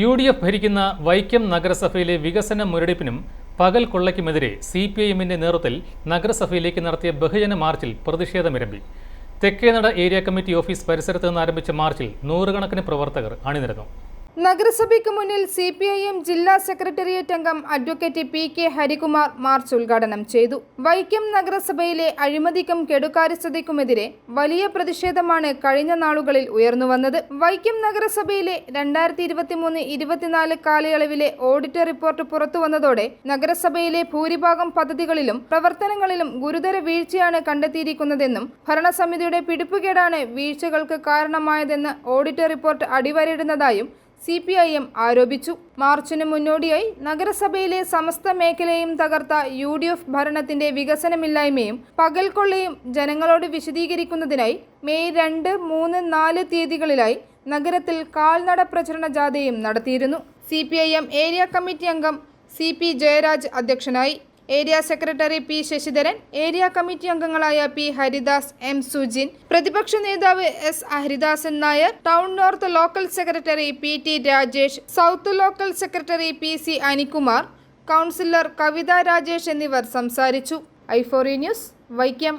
U D F ഭരിക്കുന്ന വൈക്കം നഗരസഭയിലെ വികസന മുരടിപ്പിനും പകൽ കൊള്ളയ്ക്കുമെതിരെ സി പി ഐ എമ്മിന്റെ നേതൃത്വത്തിൽ നഗരസഭയിലേക്ക് നടത്തിയ ബഹുജന മാർച്ചിൽ പ്രതിഷേധമിരമ്പി. തെക്കേനട ഏരിയ കമ്മിറ്റി ഓഫീസ് പരിസരത്ത് നിന്ന് ആരംഭിച്ച മാർച്ചിൽ നൂറുകണക്കിന് പ്രവർത്തകർ അണിനിരന്നു. നഗരസഭയ്ക്ക് മുന്നിൽ സി പി ഐ എം ജില്ലാ സെക്രട്ടേറിയറ്റ് അംഗം advocate P K Harikumar march ഉദ്ഘാടനം ചെയ്തു. വൈക്കം നഗരസഭയിലെ അഴിമതിക്കും കെടുകാര്യസ്ഥതയ്ക്കുമെതിരെ വലിയ പ്രതിഷേധമാണ് കഴിഞ്ഞ നാളുകളിൽ ഉയർന്നുവന്നത് വൈക്കം നഗരസഭയിലെ രണ്ടായിരത്തി ഇരുപത്തിമൂന്ന് ഇരുപത്തിനാല് കാലയളവിലെ ഓഡിറ്റ് റിപ്പോർട്ട് പുറത്തുവന്നതോടെ നഗരസഭയിലെ ഭൂരിഭാഗം പദ്ധതികളിലും പ്രവർത്തനങ്ങളിലും ഗുരുതര വീഴ്ചയാണ് കണ്ടെത്തിയിരിക്കുന്നതെന്നും ഭരണസമിതിയുടെ പിടിപ്പുകേടാണ് വീഴ്ചകൾക്ക് കാരണമായതെന്ന് ഓഡിറ്റ് റിപ്പോർട്ട് അടിവരയിടുന്നതായും സി പി ഐ എം ആരോപിച്ചു. മാർച്ചിന് മുന്നോടിയായി നഗരസഭയിലെ സമസ്ത മേഖലയും തകർത്ത യു ഡി എഫ് ഭരണത്തിന്റെ വികസനമില്ലായ്മയും പകൽക്കൊള്ളയും ജനങ്ങളോട് വിശദീകരിക്കുന്നതിനായി മെയ് രണ്ട് മൂന്ന് നാല് തീയതികളിലായി നഗരത്തിൽ കാൽനട പ്രചരണ ജാഥയും നടത്തിയിരുന്നു. സി ഏരിയ കമ്മിറ്റി അംഗം സി പി ജയരാജ് അധ്യക്ഷനായി. Area secretary P Sasidharan area committee അംഗങ്ങളായ പി ഹരിദാസ് എം സുജിൻ പ്രതിപക്ഷ നേതാവ് S Haridasan Nair town north local secretary P T Rajesh south local secretary P C Anikumar councillor Kavitha Rajesh എന്നിവർ സംസാരിച്ചു. ഐഫോറി news Vaikom.